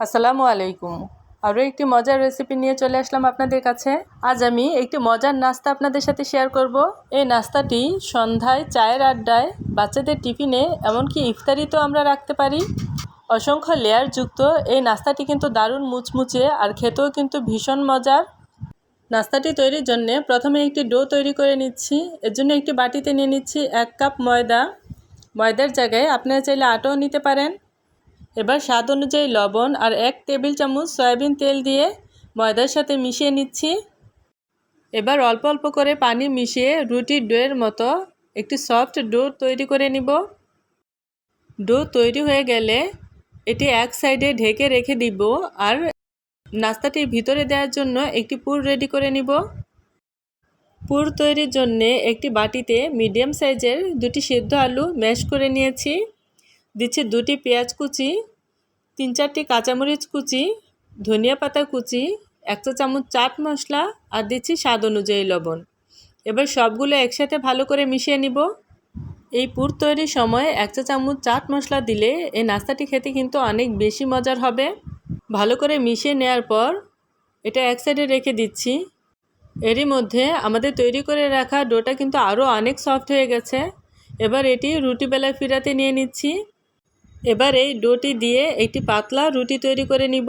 আসসালামু আলাইকুম। আরও একটি মজার রেসিপি নিয়ে চলে আসলাম আপনাদের কাছে। আজ আমি একটি মজার নাস্তা আপনাদের সাথে শেয়ার করব। এই নাস্তাটি সন্ধ্যায় চায়ের আড্ডায় বাচ্চাদের টিফিনে, এমনকি ইফতারিতেও আমরা রাখতে পারি। অসংখ্য লেয়ার যুক্ত এই নাস্তাটি কিন্তু দারুণ মুচমুচে আর খেতেও কিন্তু ভীষণ মজার। নাস্তাটি তৈরির জন্য প্রথমে একটি ডো তৈরি করে নিচ্ছি। এর জন্য একটি বাটিতে নিয়ে নিচ্ছি এক কাপ ময়দা। ময়দার জায়গায় আপনারা চাইলে আটাও নিতে পারেন। এবার স্বাদ অনুযায়ী লবণ আর এক টেবিল চামচ সয়াবিন তেল দিয়ে ময়দার সাথে মিশিয়ে নিচ্ছি। এবার অল্প অল্প করে পানি মিশিয়ে রুটির ডোয়ের মতো একটি সফট ডো তৈরি করে নিব। ডো তৈরি হয়ে গেলে এটি এক সাইডে ঢেকে রেখে দিব আর নাস্তাটির ভিতরে দেওয়ার জন্য একটি পুর রেডি করে নিব। পুর তৈরির জন্যে একটি বাটিতে মিডিয়াম সাইজের দুটি সেদ্ধ আলু ম্যাশ করে নিয়েছি। দিচ্ছি দুটি পেঁয়াজ কুচি, তিন চারটি কাঁচামরিচ কুচি, ধনিয়া পাতা কুচি, এক চা চামচ চাট মশলা আর দিচ্ছি স্বাদ অনুযায়ী লবণ। এবার সবগুলো একসাথে ভালো করে মিশিয়ে নিব। এই পুর তৈরির সময় এক চা চামচ চাট মশলা দিলে এই নাস্তাটি খেতে কিন্তু অনেক বেশি মজার হবে। ভালো করে মিশিয়ে নেওয়ার পর এটা এক সাইডে রেখে দিচ্ছি। এরই মধ্যে আমাদের তৈরি করে রাখা ডোটা কিন্তু আরও অনেক সফট হয়ে গেছে। এবার এটি রুটি বেলা ফিরাতে নিয়ে নিচ্ছি। এবার এই ডোটি দিয়ে একটি পাতলা রুটি তৈরি করে নিব।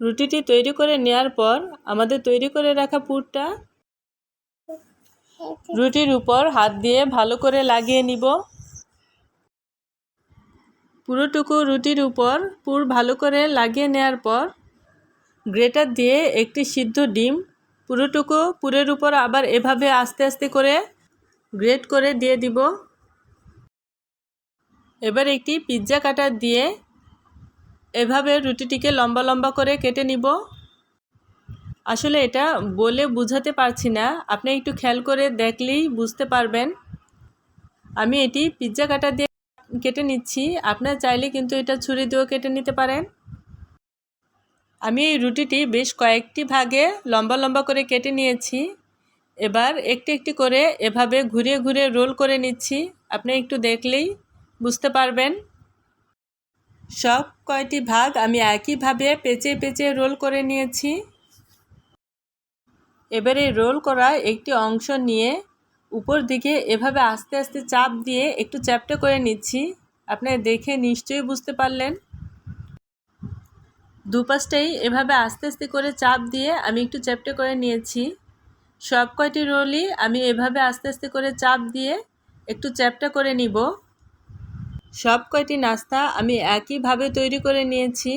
রুটিটি তৈরি করে নেওয়ার পর আমাদের তৈরি করে রাখা পুরটা রুটির উপর হাত দিয়ে ভালো করে লাগিয়ে নিব। পুরোটুকু রুটির উপর পুর ভালো করে লাগিয়ে নেওয়ার পর গ্রেটার দিয়ে একটি সিদ্ধ ডিম পুরোটুকু পুরের উপর আবার এভাবে আস্তে আস্তে করে গ্রেট করে দিয়ে দিব। এবার একটি পিৎজা কাটার দিয়ে এভাবে রুটিটিকে লম্বা লম্বা করে কেটে নিব। আসলে এটা বলে বুঝাতে পারছি না। আপনি একটু খেয়াল করে দেখলেই বুঝতে পারবেন। আমি এটি পিৎজা কাটা দিয়ে কেটে নিচ্ছি। আপনার চাইলে কিন্তু এটা ছুরি দিয়েও কেটে নিতে পারেন। আমি এই রুটিটি বেশ কয়েকটি ভাগে লম্বা লম্বা করে কেটে নিয়েছি। এবার একটি একটি করে এভাবে ঘুরিয়ে ঘুরিয়ে রোল করে নিচ্ছি। আপনি একটু দেখলেই বুঝতে পারবেন। সব কয়টি ভাগ আমি একইভাবে পেঁচে পেঁচে রোল করে নিয়েছি। এবারে রোল করা একটি অংশ নিয়ে উপর দিকে এভাবে আস্তে আস্তে চাপ দিয়ে একটু চ্যাপটা করে নিচ্ছি। আপনি দেখে নিশ্চয়ই বুঝতে পারলেন। দুপাশটাই এভাবে আস্তে আস্তে করে চাপ দিয়ে আমি একটু চ্যাপটা করে নিয়েছি। সব কয়টি রোলই আমি এভাবে আস্তে আস্তে করে চাপ দিয়ে একটু চ্যাপটা করে নিব। সব কয়টি নাস্তা আমি একইভাবে তৈরি করে নিয়েছি।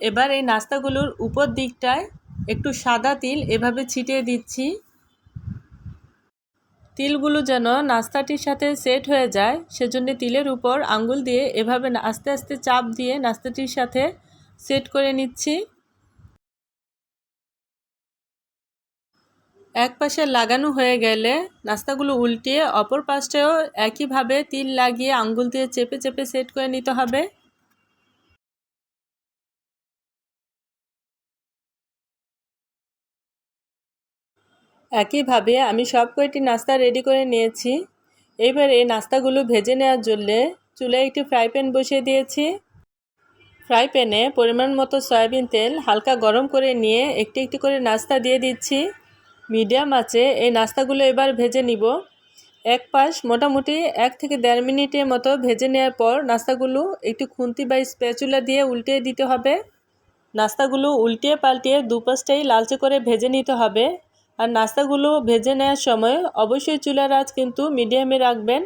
এবার এই নাস্তাগুলোর উপর দিকটায় একটু সাদা তিল এভাবে ছিটিয়ে দিচ্ছি। তিলগুলো যেন নাস্তাটির সাথে সেট হয়ে যায়, সেজন্য তিলের উপর আঙ্গুল দিয়ে এভাবে আস্তে আস্তে চাপ দিয়ে নাস্তাটির সাথে সেট করে নিচ্ছি। এক পাশে লাগানো হয়ে গেলে নাস্তাগুলো উল্টিয়ে অপর পাশটাও একইভাবে তিল লাগিয়ে আঙ্গুল দিয়ে চেপে চেপে সেট করে নিতে হবে। একইভাবে আমি সব কয়েকটি নাস্তা রেডি করে নিয়েছি। এইবার এই নাস্তাগুলো ভেজে নেওয়ার জন্যে চুলায় একটি ফ্রাই প্যান বসিয়ে দিয়েছি। ফ্রাই প্যানে পরিমাণ মতো সয়াবিন তেল হালকা গরম করে নিয়ে একটি একটি করে নাস্তা দিয়ে দিচ্ছি। মিডিয়াম আছে, এই নাস্তাগুলো এবার ভেজে নিব। এক পাশ মোটামুটি এক থেকে দেড় মিনিটের মতো ভেজে নেওয়ার পর নাস্তাগুলো একটু খুন্তি বা স্প্যাচুলা দিয়ে উল্টিয়ে দিতে হবে। নাস্তাগুলো উল্টিয়ে পাল্টিয়ে দুপাশটাই লালচে করে ভেজে নিতে হবে। আর নাস্তাগুলো ভেজে নেওয়ার সময় অবশ্যই চুলার আঁচ কিন্তু মিডিয়ামে রাখবেন।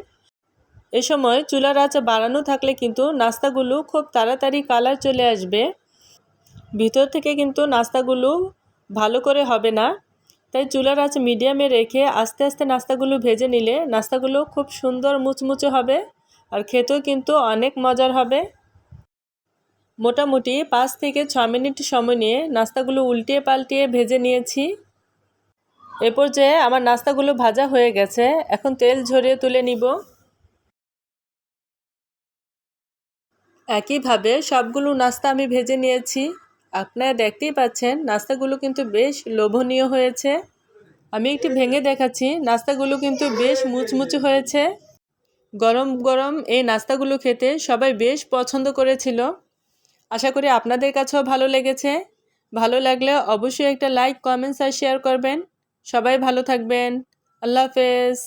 এ সময় চুলার আঁচ বাড়ানো থাকলে কিন্তু নাস্তাগুলো খুব তাড়াতাড়ি কালার চলে আসবে। ভিতর থেকে কিন্তু নাস্তাগুলো ভালো করে হবে না। তাই চুলার আঁচ মিডিয়ামে রেখে আস্তে আস্তে নাস্তাগুলো ভেজে নিলে নাস্তাগুলো খুব সুন্দর মুচমুচে হবে আর খেতেও কিন্তু অনেক মজার হবে। মোটামুটি পাঁচ থেকে ছ মিনিট সময় নিয়ে নাস্তাগুলো উল্টিয়ে পাল্টিয়ে ভেজে নিয়েছি। এ পর্যায়ে আমার নাস্তাগুলো ভাজা হয়ে গেছে। এখন তেল ঝরিয়ে তুলে নিব। একইভাবে সবগুলো নাস্তা আমি ভেজে নিয়েছি। আপনারা দেখতেই পাচ্ছেন, নাস্তাগুলো কিন্তু বেশ লোভনীয় হয়েছে। আমি একটু ভেঙে দেখাচ্ছি, নাস্তাগুলো কিন্তু বেশ মুচমুচে হয়েছে। গরম গরম এই নাস্তাগুলো খেতে সবাই বেশ পছন্দ করেছিল। আশা করি আপনাদের কাছেও ভালো লেগেছে। ভালো লাগলে অবশ্যই একটা লাইক, কমেন্টস আর শেয়ার করবেন। সবাই ভালো থাকবেন। আল্লাহ হাফেজ।